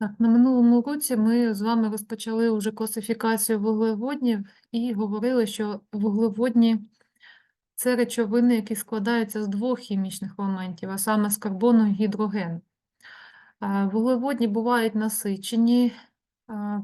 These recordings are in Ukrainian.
Так, на минулому році ми з вами розпочали вже класифікацію вуглеводнів і говорили, що вуглеводні це речовини, які складаються з двох хімічних елементів, а саме з карбону і гідрогену. Е, Вуглеводні бувають насичені,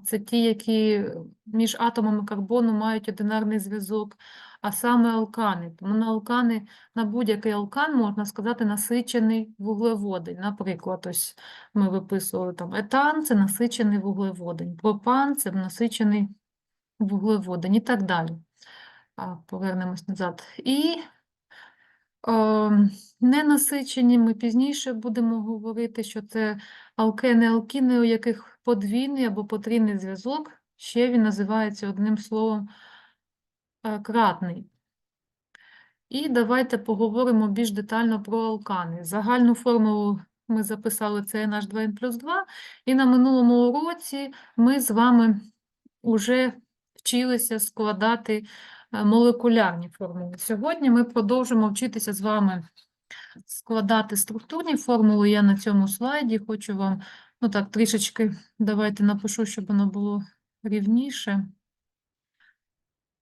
це ті, які між атомами карбону мають одинарний зв'язок, а саме алкани. Тому на алкани, на будь-який алкан можна сказати насичений вуглеводень. Наприклад, ось ми виписували там етан це насичений вуглеводень, пропан це насичений вуглеводень і так далі. Повернемось назад. І е, ненасичені ми пізніше будемо говорити, що це алкени, алкіни, у яких подвійний або потрійний зв'язок, ще він називається одним словом кратний. І давайте поговоримо більш детально про алкани. Загальну формулу ми записали це наш 2N плюс 2, і на минулому уроці ми з вами вже вчилися складати е, молекулярні формули. Сьогодні ми продовжимо вчитися з вами складати структурні формули. Я на цьому слайді хочу вам, ну так, трішечки давайте напишу, щоб воно було рівніше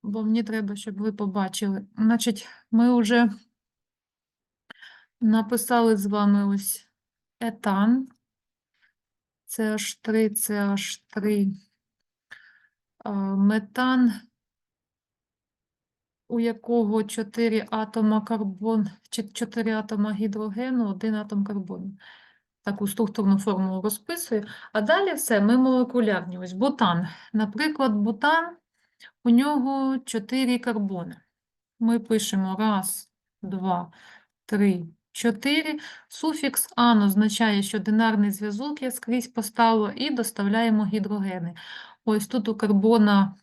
бо мені треба, щоб ви побачили. Значить, ми вже написали з вами ось етан, CH3, CH3, метан, у якого 4 атома карбон, 4 атома гідрогену, 1 атом карбону. Таку структурну формулу розписую. А далі все, ми молекулярні. Ось бутан. Наприклад, бутан у нього 4 карбони. Ми пишемо раз, два, три, чотири. Суфікс ан означає, що динарний зв'язок я скрізь поставила, і доставляємо гідрогени. Ось тут у карбона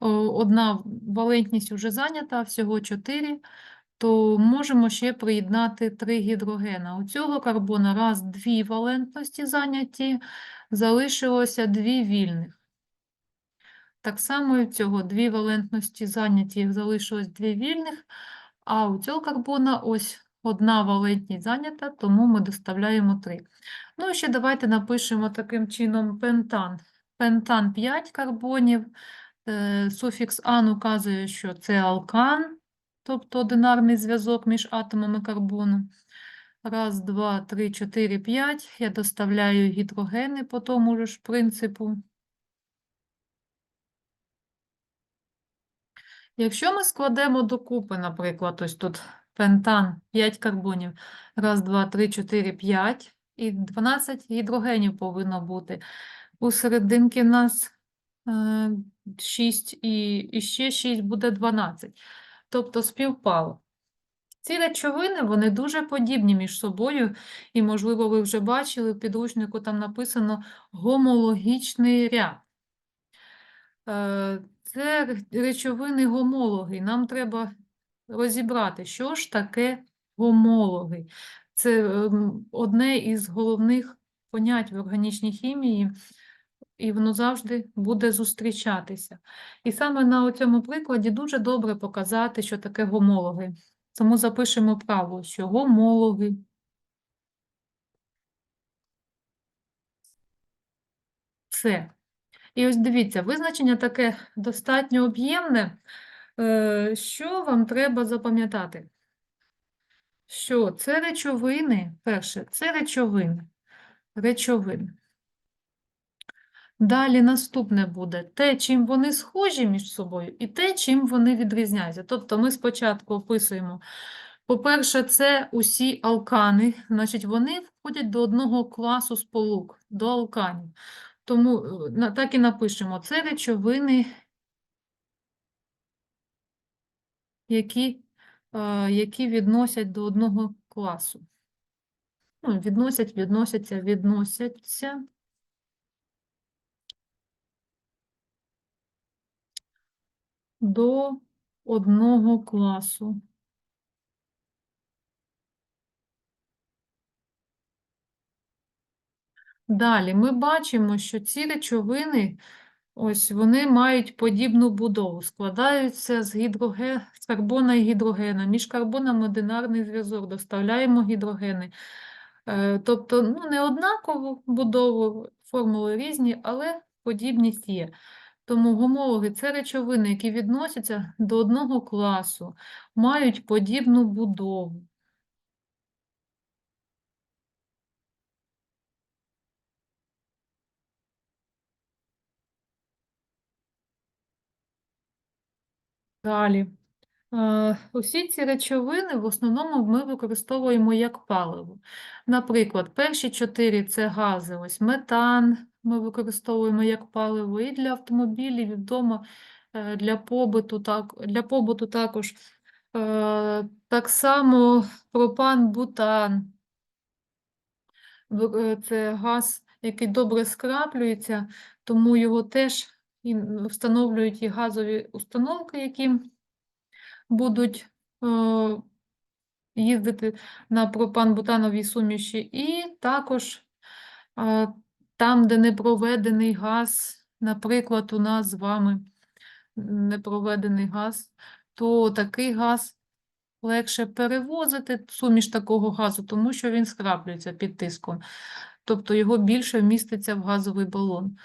одна валентність вже зайнята, всього 4, то можемо ще приєднати 3 гідрогена. У цього карбона раз, дві валентності зайняті, залишилося дві вільних. Так само і в цього дві валентності зайняті, залишилось дві вільних, а у цього карбона ось одна валентність зайнята, тому ми доставляємо три. Ну і ще давайте напишемо таким чином пентан. Пентан 5 карбонів, е, суфікс ан указує, що це алкан, тобто одинарний зв'язок між атомами карбону. Раз, два, три, чотири, п'ять. Я доставляю гідрогени по тому ж принципу. Якщо ми складемо докупи, наприклад, ось тут пентан 5 карбонів, раз, два, три, чотири, п'ять, і 12 гідрогенів повинно бути. У серединки в нас е, 6 і, і ще 6 буде 12. Тобто співпало. Ці речовини, вони дуже подібні між собою, і, можливо, ви вже бачили, в підручнику там написано гомологічний ряд. Це речовини гомологи. Нам треба розібрати, що ж таке гомологи. Це ем, одне із головних понять в органічній хімії, і воно завжди буде зустрічатися. І саме на цьому прикладі дуже добре показати, що таке гомологи. Тому запишемо правило, що гомологи це. І ось дивіться, визначення таке достатньо об'ємне. Е, Що вам треба запам'ятати? Що це речовини, перше, це речовини. Речовини. Далі наступне буде те, чим вони схожі між собою, і те, чим вони відрізняються. Тобто ми спочатку описуємо, по-перше, це усі алкани, значить вони входять до одного класу сполук, до алканів. Тому е, так і напишемо, це речовини, які, е, які відносять до одного класу. Ну, відносять, відносяться, відносяться. до одного класу. Далі ми бачимо, що ці речовини, ось вони мають подібну будову, складаються з, гідроге... з карбона і гідрогена. Між карбонами одинарний зв'язок, доставляємо гідрогени. Е, Тобто, ну, не однакову будову, формули різні, але подібність є. Тому гомологи це речовини, які відносяться до одного класу, мають подібну будову. Далі. Е, Усі ці речовини в основному ми використовуємо як паливо. Наприклад, перші чотири це гази, ось метан ми використовуємо як паливо і для автомобілів, і вдома е, для побуту, так, для побуту також. Е, Так само пропан, бутан. Це газ, який добре скраплюється, тому його теж і встановлюють і газові установки, які будуть е, їздити на пропан-бутановій суміші, і також е, там, де не проведений газ, наприклад, у нас з вами не проведений газ, то такий газ легше перевозити, суміш такого газу, тому що він скраплюється під тиском, тобто його більше вміститься в газовий балон.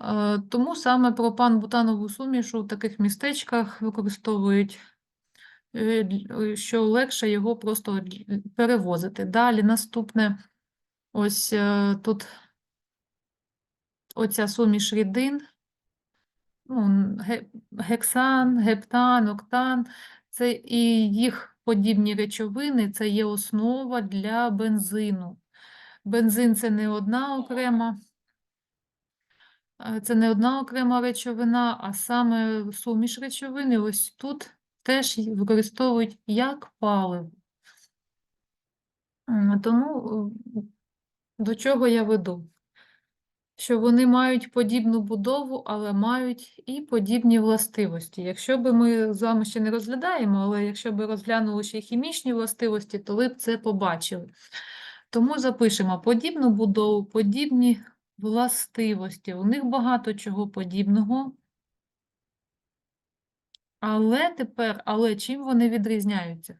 Е, Тому саме пропан-бутанову суміш у таких містечках використовують е, е, що легше його просто перевозити. Далі наступне, ось е, тут оця суміш рідин, ну, гексан, гептан, октан, це і їх подібні речовини, це є основа для бензину. Бензин це не одна окрема, це не одна окрема речовина, а саме суміш речовини. Ось тут теж використовують як паливо. Тому е, до чого я веду? Що вони мають подібну будову, але мають і подібні властивості. Якщо би ми з вами ще не розглядаємо, але якщо би розглянули ще й хімічні властивості, то ви б це побачили. Тому запишемо подібну будову, подібні властивості. У них багато чого подібного. Але тепер, але чим вони відрізняються?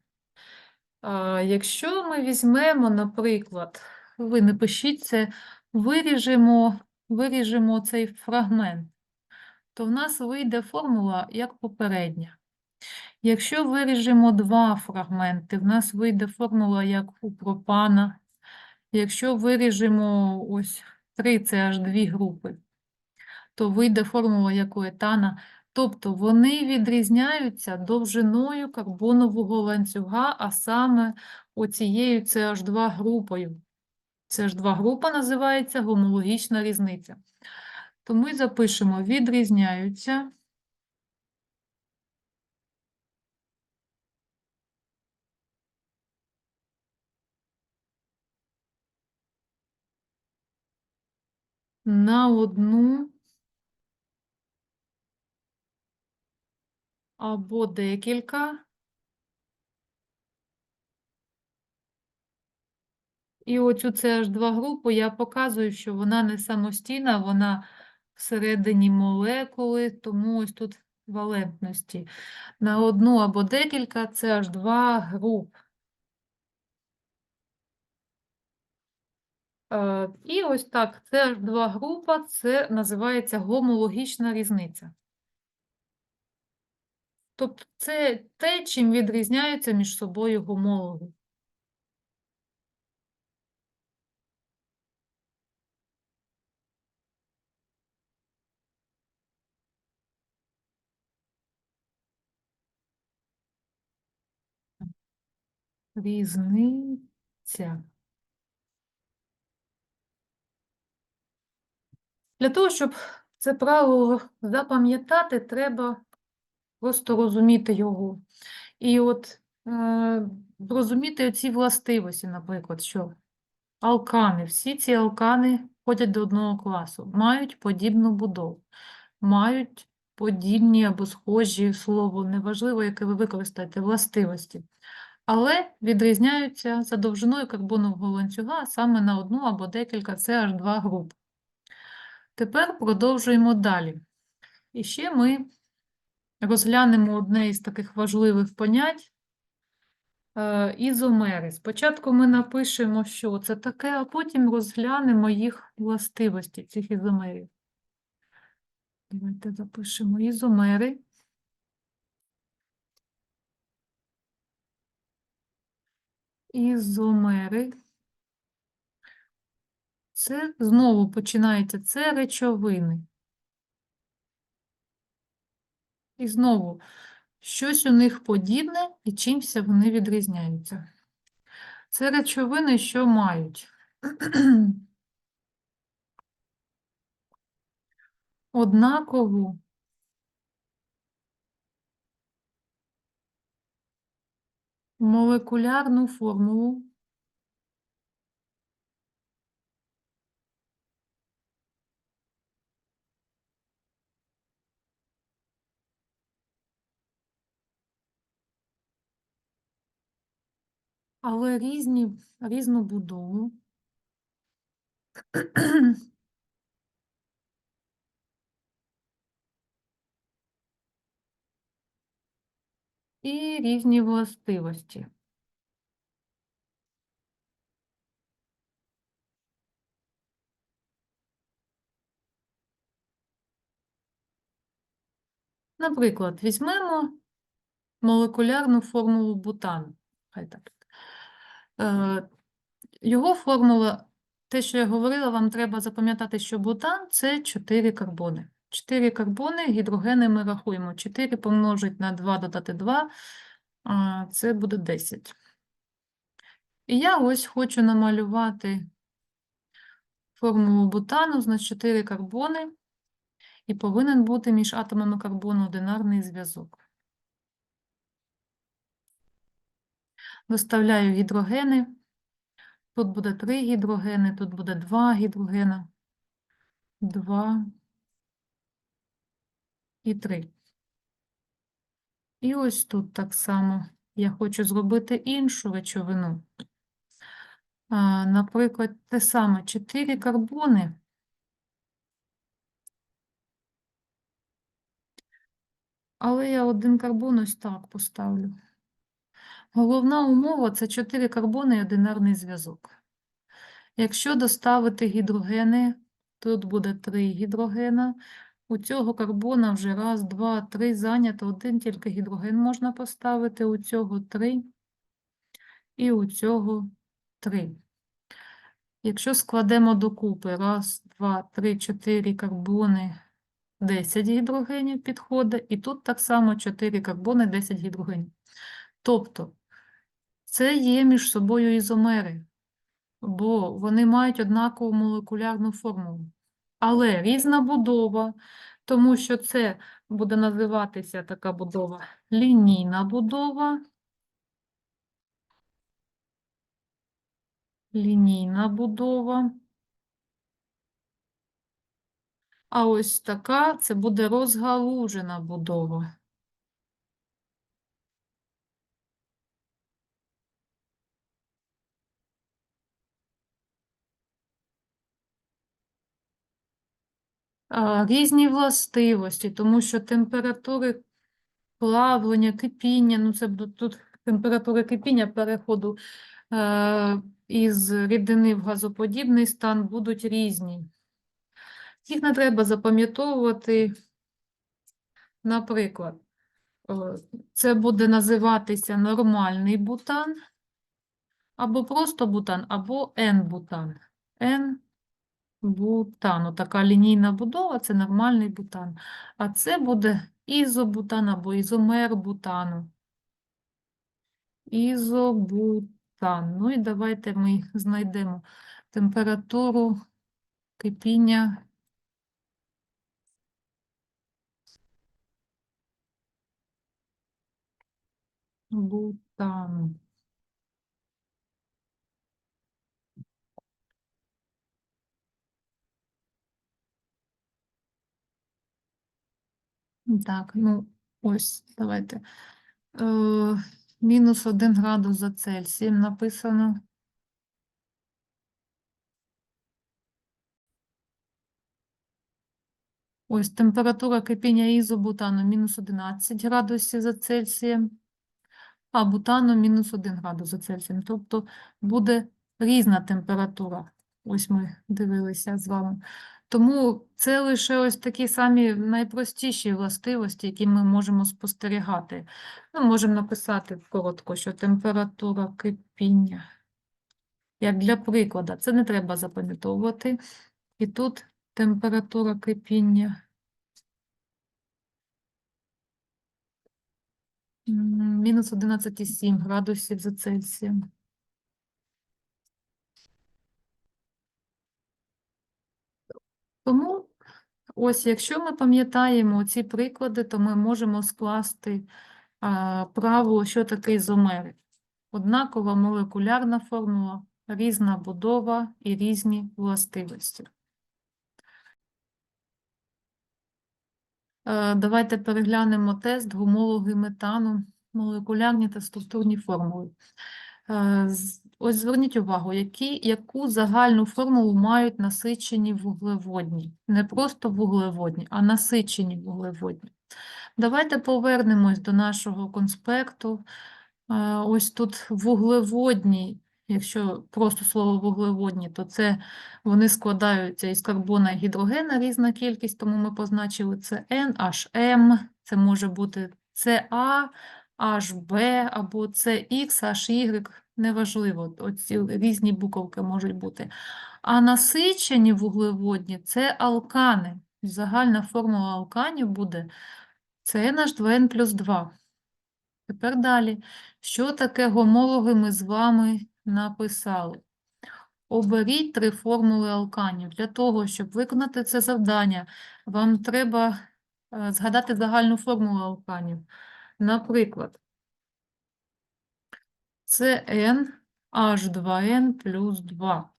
Якщо ми візьмемо, наприклад, ви не пишіть це, виріжемо, виріжемо цей фрагмент, то в нас вийде формула як попередня. Якщо виріжемо два фрагменти, в нас вийде формула як у пропана. Якщо виріжемо ось три, це аж дві групи, то вийде формула як у етана. Тобто вони відрізняються довжиною карбонового ланцюга, а саме оцією CH2 групою. CH2 група називається гомологічна різниця. То ми запишемо відрізняються на одну або декілька. І оцю CH2 групу я показую, що вона не самостійна, вона всередині молекули, тому ось тут валентності. На одну або декілька CH2 груп. І ось так, CH2 група це називається гомологічна різниця. Тобто це те, чим відрізняються між собою гомологи. Різниця. Для того, щоб це правило запам'ятати, треба просто розуміти його. І от е, розуміти ці властивості, наприклад, що алкани, всі ці алкани входять до одного класу, мають подібну будову, мають подібні або схожі слово, неважливо, яке ви використаєте, властивості, але відрізняються за довжиною карбонового ланцюга саме на одну або декілька CH2 груп. Тепер продовжуємо далі. І ще ми розглянемо одне із таких важливих понять Е, Ізомери. Спочатку ми напишемо, що це таке, а потім розглянемо їх властивості, цих ізомерів. Давайте запишемо ізомери. Ізомери. Це знову починається, це речовини. І знову, щось у них подібне і чимся вони відрізняються. Це речовини, що мають однакову молекулярну формулу але різні, різну будову. І різні властивості. Наприклад, візьмемо молекулярну формулу бутану. Хай так. Е, Його формула, те, що я говорила, вам треба запам'ятати, що бутан – це 4 карбони. 4 карбони, гідрогени ми рахуємо. 4 помножить на 2, додати 2, це буде 10. І я ось хочу намалювати формулу бутану, значить 4 карбони, і повинен бути між атомами карбону одинарний зв'язок. Доставляю гідрогени. Тут буде 3 гідрогени, тут буде 2 гідрогена. 2 і 3. І ось тут так само я хочу зробити іншу речовину. Наприклад, те саме 4 карбони. Але я один карбон ось так поставлю. Головна умова – це 4 карбони і одинарний зв'язок. Якщо доставити гідрогени, тут буде 3 гідрогена, у цього карбона вже раз, два, три зайнято, один тільки гідроген можна поставити, у цього 3 і у цього 3. Якщо складемо докупи, раз, два, три, чотири карбони, 10 гідрогенів підходить, і тут так само 4 карбони, 10 гідрогенів. Тобто, це є між собою ізомери, бо вони мають однакову молекулярну формулу. Але різна будова, тому що це буде називатися така будова лінійна будова. Лінійна будова. А ось така це буде розгалужена будова. Різні властивості, тому що температури плавлення, кипіння, ну це тут температури кипіння переходу е, із рідини в газоподібний стан будуть різні. Їх не треба запам'ятовувати. Наприклад, це буде називатися нормальний бутан, або просто бутан, або N-бутан. N-бутан. Така лінійна будова це нормальний бутан. А це буде ізобутан або ізомер бутану. Ізобутан. Ну і давайте ми знайдемо температуру кипіння. Бутану. Так, ну ось, давайте. Е, мінус 1 градус за Цельсієм написано. Ось температура кипіння ізобутану мінус 11 градусів за Цельсієм. а бутану мінус 1 градус за Цельсієм. Тобто буде різна температура. Ось ми дивилися з вами. Тому це лише ось такі самі найпростіші властивості, які ми можемо спостерігати. Ми можемо написати коротко, що температура кипіння, як для прикладу, це не треба запам'ятовувати. І тут температура кипіння. Мінус 11,7 градусів за Цельсієм. Тому, ось, якщо ми пам'ятаємо ці приклади, то ми можемо скласти а, правило, що таке ізомери. Однакова молекулярна формула, різна будова і різні властивості. Е, Давайте переглянемо тест гомологи метану, молекулярні та структурні формули. Ось зверніть увагу, які, яку загальну формулу мають насичені вуглеводні. Не просто вуглеводні, а насичені вуглеводні. Давайте повернемось до нашого конспекту. Е, Ось тут вуглеводні, якщо просто слово вуглеводні, то це вони складаються із карбона і гідрогена різна кількість, тому ми позначили це N, HM, це може бути CA, HB або CX, HY, неважливо, оці різні буковки можуть бути. А насичені вуглеводні – це алкани. Загальна формула алканів буде CNH2N плюс 2. Тепер далі. Що таке гомологи ми з вами написали? Оберіть три формули алканів. Для того, щоб виконати це завдання, вам треба е, згадати загальну формулу алканів. Наприклад, це N H2N плюс 2.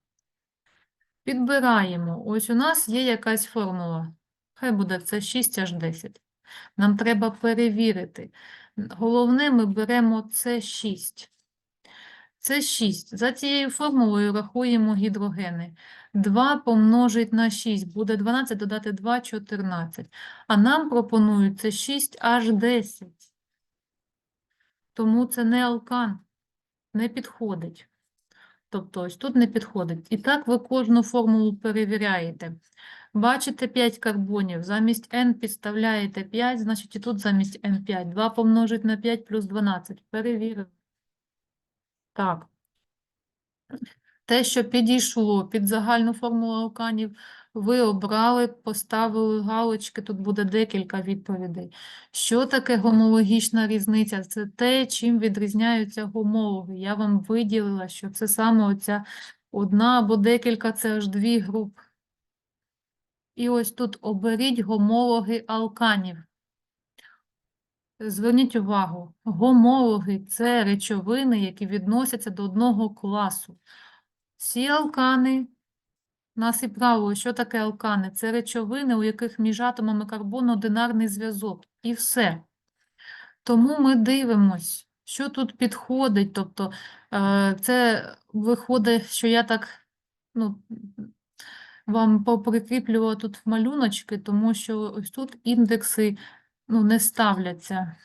Підбираємо. Ось у нас є якась формула. Хай буде це 6H10. Нам треба перевірити. Головне, ми беремо С6. С6. За цією формулою рахуємо гідрогени. 2 помножить на 6 буде 12, додати 2 – 14. А нам пропонують це 6H10. Тому це не алкан, не підходить. Тобто ось тут не підходить. І так ви кожну формулу перевіряєте. Бачите 5 карбонів, замість n підставляєте 5, значить і тут замість n 5. 2 помножить на 5 плюс 12. Перевірили. Так. Те, що підійшло під загальну формулу алканів, ви обрали, поставили галочки, тут буде декілька відповідей. Що таке гомологічна різниця? Це те, чим відрізняються гомологи. Я вам виділила, що це саме оця одна або декілька, це аж дві групи. І ось тут оберіть гомологи алканів. Зверніть увагу, гомологи – це речовини, які відносяться до одного класу. Ці алкани, нас і правило, що таке алкани? Це речовини, у яких між атомами карбону одинарний зв'язок. І все. Тому ми дивимось, що тут підходить. Тобто, е, це виходить, що я так, ну, вам поприкріплювала тут малюночки, тому що ось тут індекси ну, не ставляться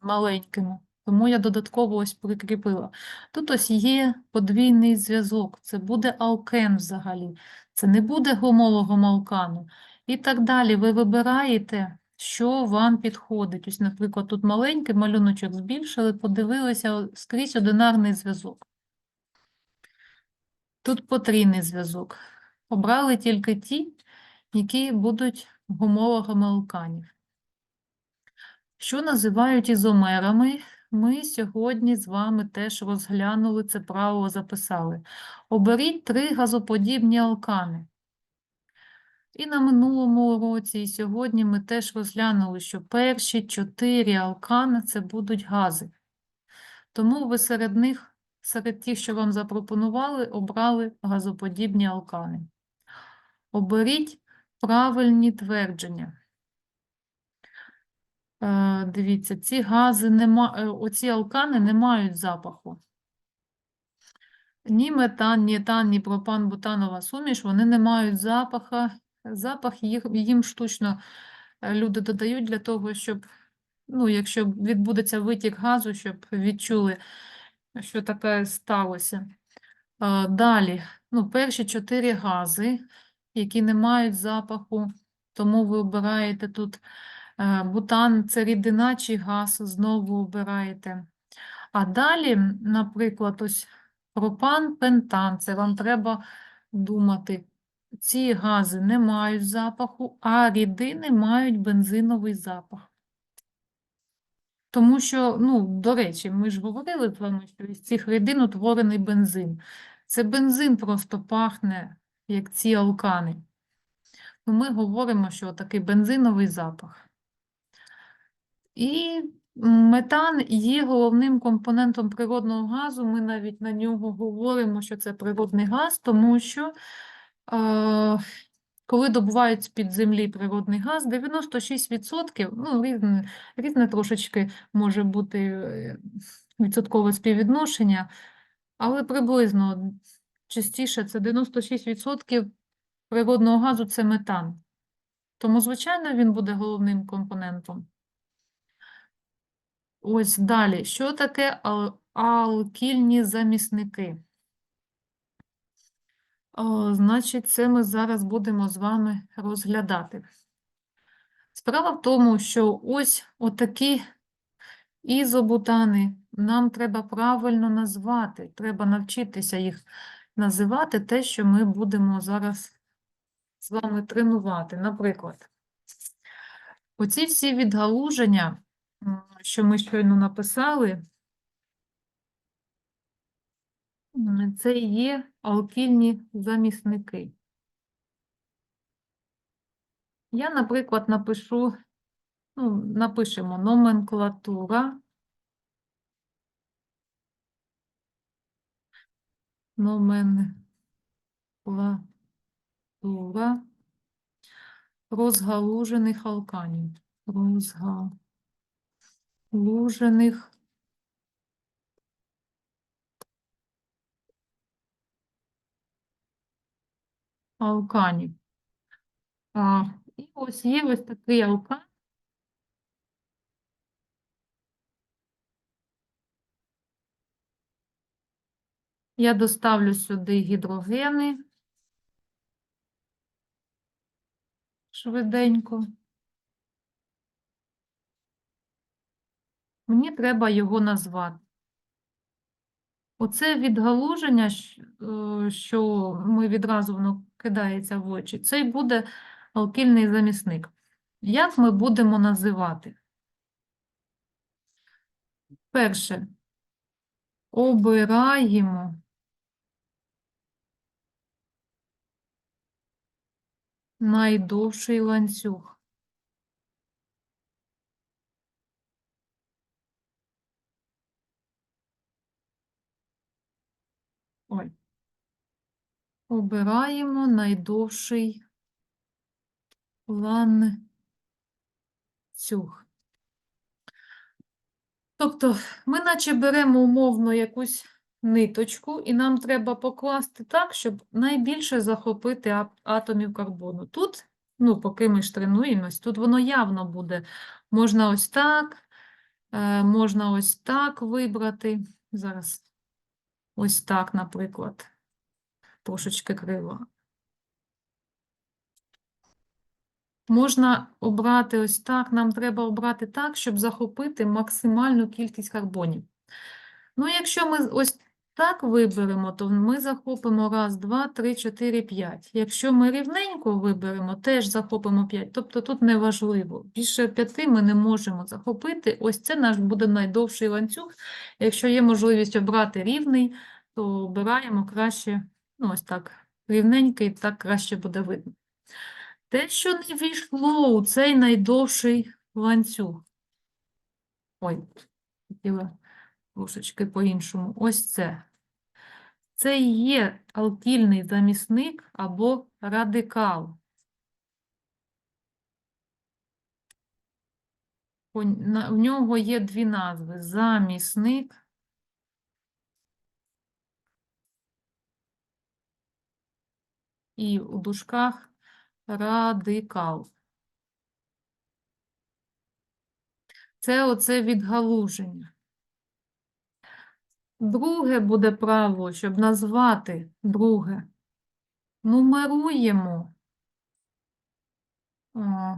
маленькими. Тому я додатково ось прикріпила. Тут ось є подвійний зв'язок. Це буде алкен взагалі. Це не буде гомологом алкану. І так далі. Ви вибираєте, що вам підходить. Ось, наприклад, тут маленький малюночок збільшили, подивилися скрізь одинарний зв'язок. Тут потрійний зв'язок. Обрали тільки ті, які будуть гомологами алканів. Що називають ізомерами? Ми сьогодні з вами теж розглянули це правило, записали. Оберіть три газоподібні алкани. І на минулому уроці, і сьогодні ми теж розглянули, що перші чотири алкани – це будуть гази. Тому ви серед них, серед тих, що вам запропонували, обрали газоподібні алкани. Оберіть правильні твердження. Е, Дивіться, ці гази нема, е, оці алкани не мають запаху. Ні метан, ні етан, ні пропан, бутанова суміш, вони не мають запаха. Запах їх, їм штучно е, люди додають для того, щоб ну, якщо відбудеться витік газу, щоб відчули, що таке сталося. Далі, ну, перші чотири гази, які не мають запаху, тому ви обираєте тут бутан, це рідина чи газ, знову обираєте. А далі, наприклад, ось пропан, пентан, це вам треба думати. Ці гази не мають запаху, а рідини мають бензиновий запах. Тому що, ну, до речі, ми ж говорили з вами, що із цих рідин утворений бензин. Це бензин просто пахне, як ці алкани. Ми говоримо, що такий бензиновий запах. І метан є головним компонентом природного газу. Ми навіть на нього говоримо, що це природний газ, тому що е, коли добувають з-під землі природний газ, 96%, ну, різне, різне трошечки може бути е, відсоткове співвідношення, але приблизно частіше це 96% природного газу це метан. Тому, звичайно, він буде головним компонентом. Ось далі. Що таке ал- алкільні замісники? О, значить, це ми зараз будемо з вами розглядати. Справа в тому, що ось отакі ізобутани нам треба правильно назвати. Треба навчитися їх називати те, що ми будемо зараз з вами тренувати. Наприклад, оці всі відгалуження, що ми щойно написали, це є алкільні замісники. Я, наприклад, напишу, ну, напишемо номенклатура, номенклатура розгалужених алканів. Розгалужених алканів. А, і ось є ось такий алкан. Я доставлю сюди гідрогени швиденько. Мені треба його назвати. Оце відгалуження, е, що ми відразу воно кидається в очі, це й буде алкільний замісник. Як ми будемо називати? Перше, обираємо найдовший ланцюг. Ой. Обираємо найдовший ланцюг. Тобто ми наче беремо умовно якусь ниточку, і нам треба покласти так, щоб найбільше захопити атомів карбону. Тут, ну, поки ми ж тренуємось, тут воно явно буде. Можна ось так, е, можна ось так вибрати. Зараз ось так, наприклад. Трошечки криво. Можна обрати ось так. Нам треба обрати так, щоб захопити максимальну кількість карбонів. Ну, якщо ми ось так виберемо, то ми захопимо раз, два, три, чотири, п'ять. Якщо ми рівненько виберемо, теж захопимо п'ять. Тобто тут не важливо. Більше п'яти ми не можемо захопити. Ось це наш буде найдовший ланцюг. Якщо є можливість обрати рівний, то обираємо краще, ну ось так, рівненький, так краще буде видно. Те, що не війшло у цей найдовший ланцюг. Ой, хотіла трошечки по-іншому. Ось це. Це є алкільний замісник або радикал. В нього є дві назви: замісник і у дужках радикал. Це оце відгалуження. Друге буде право, щоб назвати друге. Нумеруємо. А,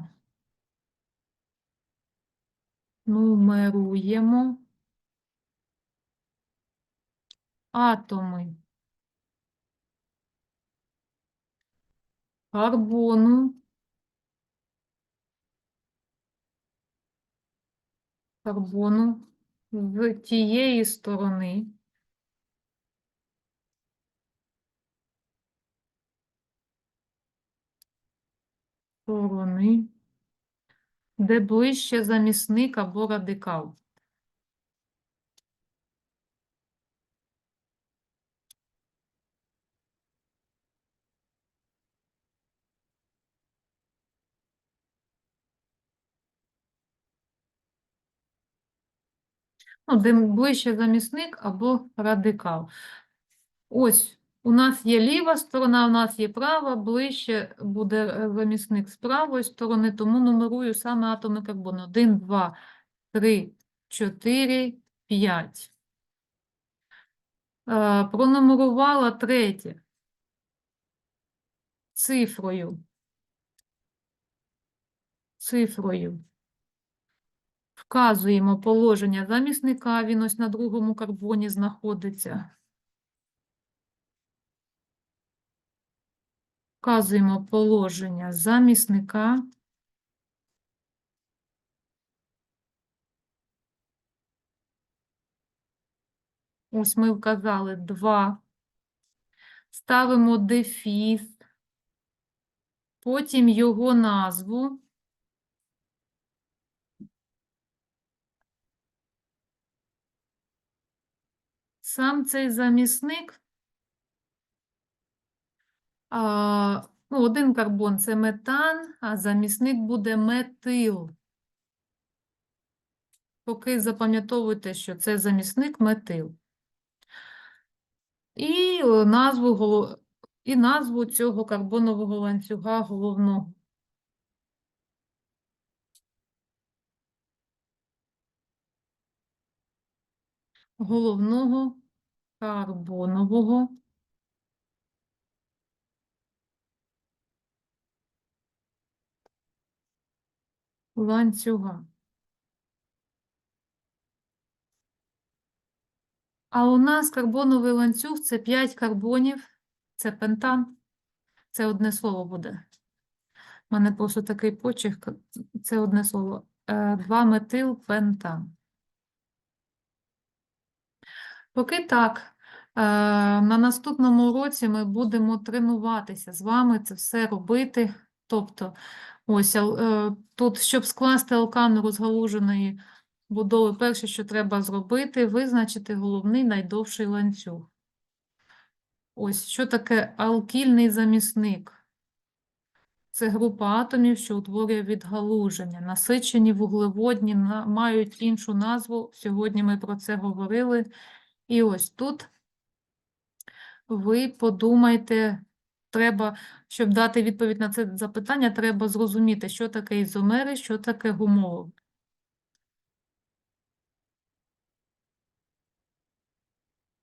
Нумеруємо. Атоми. Карбону, карбону з тієї сторони, сторони, де ближче замісник або радикал. Ну, ближче замісник або радикал. Ось у нас є ліва сторона, у нас є права, ближче буде е, замісник з правої сторони, тому нумерую саме атоми карбону. 1, 2, 3, 4, 5. Е, Пронумерувала третє цифрою. Цифрою. Вказуємо положення замісника, він ось на другому карбоні знаходиться. Вказуємо положення замісника. Ось ми вказали 2. Ставимо дефіс, потім його назву. Сам цей замісник, а, ну, один карбон це метан, а замісник буде метил. Поки запам'ятовуйте, що це замісник метил. І назву, і назву цього карбонового ланцюга головного. Головного карбонового ланцюга. А у нас карбоновий ланцюг це 5 карбонів, це пентан. Це одне слово буде. У мене просто такий почерк, це одне слово. 2 метил пентан. Поки так, е, на наступному уроці ми будемо тренуватися з вами це все робити. Тобто, ось е, тут, щоб скласти алкан розгалуженої будови, перше, що треба зробити, визначити головний найдовший ланцюг. Ось що таке алкільний замісник. Це група атомів, що утворює відгалуження. Насичені вуглеводні мають іншу назву. Сьогодні ми про це говорили. І ось тут ви подумайте, треба, щоб дати відповідь на це запитання, треба зрозуміти, що таке ізомери, що таке гумово.